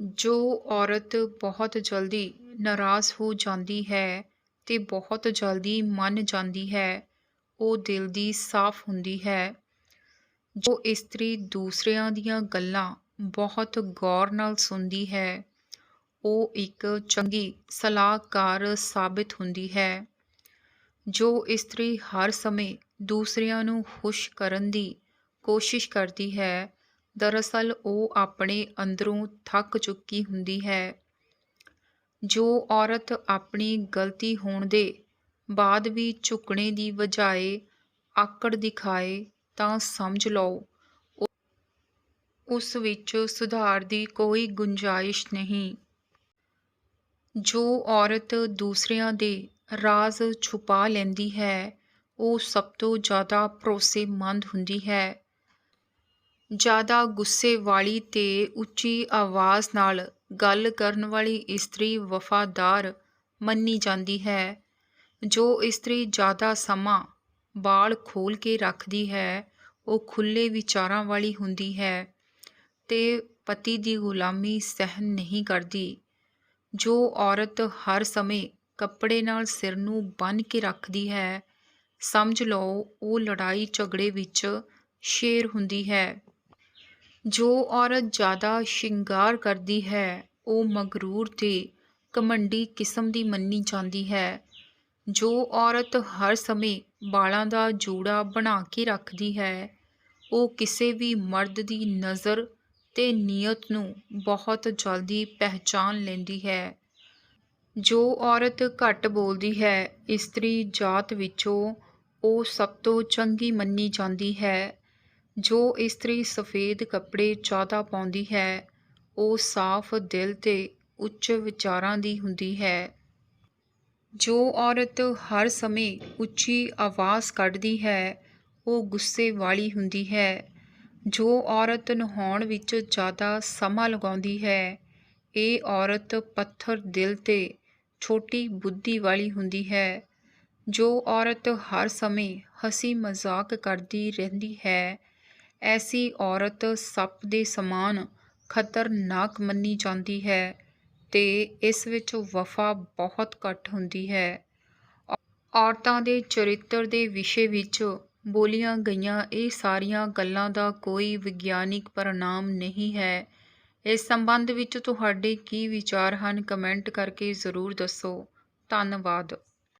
ਜੋ ਔਰਤ ਬਹੁਤ ਜਲਦੀ ਨਾਰਾਜ਼ ਹੋ ਜਾਂਦੀ ਹੈ ਅਤੇ ਬਹੁਤ ਜਲਦੀ ਮੰਨ ਜਾਂਦੀ ਹੈ, ਉਹ ਦਿਲ ਦੀ ਸਾਫ਼ ਹੁੰਦੀ ਹੈ। ਜੋ ਇਸਤਰੀ ਦੂਸਰਿਆਂ ਦੀਆਂ ਗੱਲਾਂ ਬਹੁਤ ਗੌਰ ਨਾਲ ਸੁਣਦੀ ਹੈ, ਉਹ ਇੱਕ ਚੰਗੀ ਸਲਾਹਕਾਰ ਸਾਬਿਤ ਹੁੰਦੀ ਹੈ। ਜੋ ਇਸਤਰੀ ਹਰ ਸਮੇਂ ਦੂਸਰਿਆਂ ਨੂੰ ਖੁਸ਼ ਕਰਨ ਦੀ ਕੋਸ਼ਿਸ਼ ਕਰਦੀ ਹੈ ਦਰਅਸਲ ਉਹ ਆਪਣੇ ਅੰਦਰੋਂ ਥੱਕ ਚੁੱਕੀ ਹੁੰਦੀ ਹੈ। ਜੋ ਔਰਤ ਆਪਣੀ ਗਲਤੀ ਹੋਣ ਦੇ ਬਾਅਦ ਵੀ ਝੁਕਣੇ ਦੀ ਬਜਾਏ ਆਕੜ ਦਿਖਾਏ ਤਾਂ ਸਮਝ ਲਓ, ਉਸ ਵਿੱਚ ਸੁਧਾਰ ਦੀ ਕੋਈ ਗੁੰਜਾਇਸ਼ ਨਹੀਂ। ਜੋ ਔਰਤ ਦੂਸਰਿਆਂ ਦੇ ਰਾਜ਼ ਛੁਪਾ ਲੈਂਦੀ ਹੈ, ਉਹ ਸਭ ਤੋਂ ਜ਼ਿਆਦਾ ਭਰੋਸੇਮੰਦ ਹੁੰਦੀ ਹੈ। ਜ਼ਿਆਦਾ ਗੁੱਸੇ ਵਾਲੀ ਤੇ ਉੱਚੀ ਆਵਾਜ਼ ਨਾਲ ਗੱਲ ਕਰਨ ਵਾਲੀ ਇਸਤਰੀ ਵਫ਼ਾਦਾਰ ਮੰਨੀ ਜਾਂਦੀ ਹੈ, ਜੋ ਇਸਤਰੀ ਜ਼ਿਆਦਾ ਸਮਾਂ ਬਾਲ ਖੋਲ ਕੇ ਰੱਖਦੀ ਹੈ, ਉਹ ਖੁੱਲੇ ਵਿਚਾਰਾਂ ਵਾਲੀ ਹੁੰਦੀ ਹੈ ਤੇ ਪਤੀ ਦੀ ਗੁਲਾਮੀ ਸਹਿਨ ਨਹੀਂ ਕਰਦੀ, ਜੋ ਔਰਤ ਹਰ ਸਮੇਂ ਕੱਪੜੇ ਨਾਲ ਸਿਰ ਨੂੰ ਬੰਨ੍ਹ ਕੇ ਰੱਖਦੀ ਹੈ, ਸਮਝ ਲਓ ਉਹ ਲੜਾਈ ਝਗੜੇ ਵਿੱਚ ਸ਼ੇਰ ਹੁੰਦੀ ਹੈ। ਜੋ ਔਰਤ ਜ਼ਿਆਦਾ ਸ਼ਿੰਗਾਰ ਕਰਦੀ ਹੈ, ਉਹ ਮਗਰੂਰ ਤੇ ਘਮੰਡੀ ਕਿਸਮ ਦੀ ਮੰਨੀ ਜਾਂਦੀ ਹੈ। ਜੋ ਔਰਤ ਹਰ ਸਮੇਂ ਵਾਲਾਂ ਦਾ ਜੂੜਾ ਬਣਾ ਕੇ ਰੱਖਦੀ ਹੈ, ਉਹ ਕਿਸੇ ਵੀ ਮਰਦ ਦੀ ਨਜ਼ਰ ਤੇ ਨੀਅਤ ਨੂੰ ਬਹੁਤ ਜਲਦੀ ਪਹਿਚਾਨ ਲੈਂਦੀ ਹੈ। ਜੋ ਔਰਤ ਘੱਟ ਬੋਲਦੀ ਹੈ, ਇਸਤਰੀ ਜਾਤ ਵਿੱਚੋਂ ਉਹ ਸਭ ਤੋਂ ਚੰਗੀ ਮੰਨੀ ਜਾਂਦੀ ਹੈ। ਜੋ ਇਸਤਰੀ ਸਫੇਦ ਕੱਪੜੇ ਜ਼ਿਆਦਾ ਪਾਉਂਦੀ ਹੈ, ਉਹ ਸਾਫ਼ ਦਿਲ ਤੇ ਉੱਚ ਵਿਚਾਰਾਂ ਦੀ ਹੁੰਦੀ ਹੈ। ਜੋ ਔਰਤ ਹਰ ਸਮੇਂ ਉੱਚੀ ਆਵਾਜ਼ ਕੱਢਦੀ ਹੈ, ਉਹ ਗੁੱਸੇ ਵਾਲੀ ਹੁੰਦੀ ਹੈ। ਜੋ ਔਰਤ ਨਹਾਉਣ ਵਿੱਚ ਜ਼ਿਆਦਾ ਸਮਾਂ ਲਗਾਉਂਦੀ ਹੈ, ਇਹ ਔਰਤ ਪੱਥਰ ਦਿਲ ਤੇ ਛੋਟੀ ਬੁੱਧੀ ਵਾਲੀ ਹੁੰਦੀ ਹੈ। ਜੋ ਔਰਤ ਹਰ ਸਮੇਂ ਹਸੀ ਮਜ਼ਾਕ ਕਰਦੀ ਰਹਿੰਦੀ ਹੈ ਐਸੀ ਔਰਤ ਸੱਪ ਦੇ ਸਮਾਨ ਖਤਰਨਾਕ ਮੰਨੀ ਜਾਂਦੀ ਹੈ ਤੇ ਇਸ ਵਿੱਚ ਵਫ਼ਾ ਬਹੁਤ ਘੱਟ ਹੁੰਦੀ ਹੈ। ਔਰਤਾਂ ਦੇ ਚਰਿੱਤਰ ਦੇ ਵਿਸ਼ੇ ਵਿੱਚ ਬੋਲੀਆਂ ਗਈਆਂ ਇਹ ਸਾਰੀਆਂ ਗੱਲਾਂ ਦਾ ਕੋਈ ਵਿਗਿਆਨਿਕ ਪਰਿਣਾਮ ਨਹੀਂ ਹੈ। ਇਸ ਸੰਬੰਧ ਵਿੱਚ ਤੁਹਾਡੇ ਕੀ ਵਿਚਾਰ ਹਨ, ਕਮੈਂਟ ਕਰਕੇ ਜ਼ਰੂਰ ਦੱਸੋ। ਧੰਨਵਾਦ।